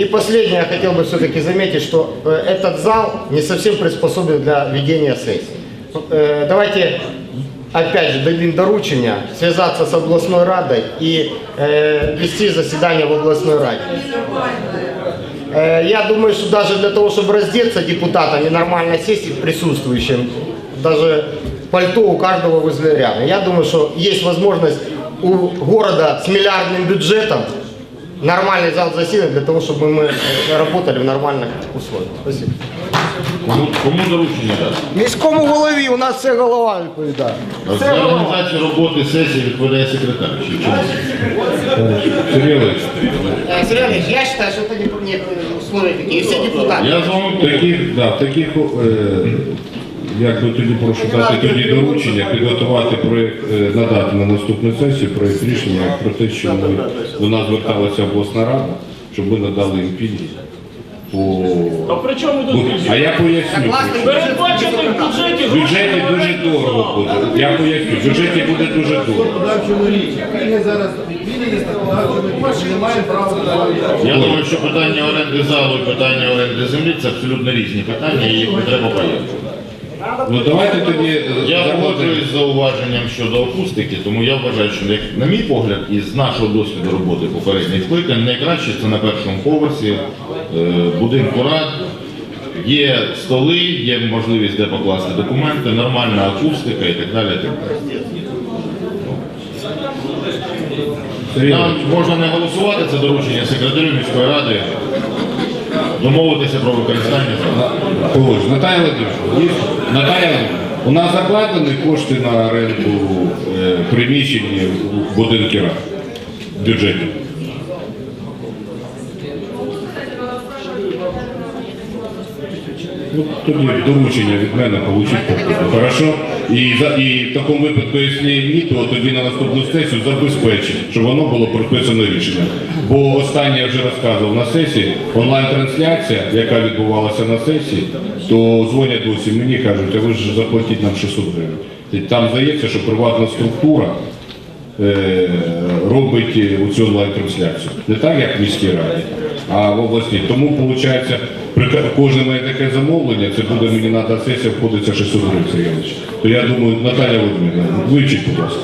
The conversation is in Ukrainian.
И последнее, я хотел бы все-таки заметить, что э, этот зал не совсем приспособлен для ведения сессий. Э, давайте опять же дадим доручення связаться с областной радой и э, вести заседание в областной раде. Э, Я думаю, что даже для того, чтобы раздеться депутатам и нормально сесть присутствующим, даже пальто у каждого возле ряда. Я думаю, что есть возможность у города с миллиардным бюджетом нормальный зал заседаний для того, чтобы мы э, работали в нормальных условиях. Спасибо. Кому, кому доручення дати? Міському голові у нас це голова відповідає. За Це голова. організацію роботи сесії відповідає секретар. Чи в чому? Сергій Олегович, Э, Сергей Ильич, я считаю, что это не, не условия такие. Все депутаты. я з вами В таких, да, в таких, е, як би тоді прошу дати тоді доручення, підготувати проєкт, е, надати на наступну сесію проєкт рішення про те, що ми, до нас зверталася обласна рада, щоб ми надали їм пільги. По... А при чому тут А я поясню. Передбачити в бюджеті В бюджеті дуже дорого буде. Я поясню, в бюджеті буде дуже дорого. Пільги зараз відмінені з законодавчого. Ми не маємо права надавати. Я думаю, що питання оренди залу і питання оренди землі це абсолютно різні питання, і їх не треба Ну давайте тоді Я погоджуюсь з зауваженням щодо акустики, тому я вважаю, що як на мій погляд, із нашого досвіду роботи попередніх скликань, найкраще це на першому поверсі е, будинку рад. Є столи, є можливість де покласти документи, нормальна акустика і так далі. і так далі. Нам можна не голосувати, це доручення секретарю міської ради, домовитися про використання. Наталія Володимировна. Наталія у нас закладені кошти на оренду приміщення приміщень в будинки рад в бюджеті. Ну, тоді доручення від мене получить. Хорошо? І, і в такому випадку, якщо ні, то тоді на наступну сесію забезпечить, щоб воно було прописано рішення. Бо останнє я вже розказував на сесії, онлайн-трансляція, яка відбувалася на сесії, то дзвонять досі мені кажуть, а ви ж заплатіть нам 600 гривень. Там здається, що приватна структура е, робить е, цю онлайн-трансляцію. Не так, як в міській раді, а в області. Тому, виходить, при кожне має таке замовлення, це буде мені на сесія входиться 600 гривень, Сергій То я думаю, Наталя Володимирівна, вивчіть, будь ласка.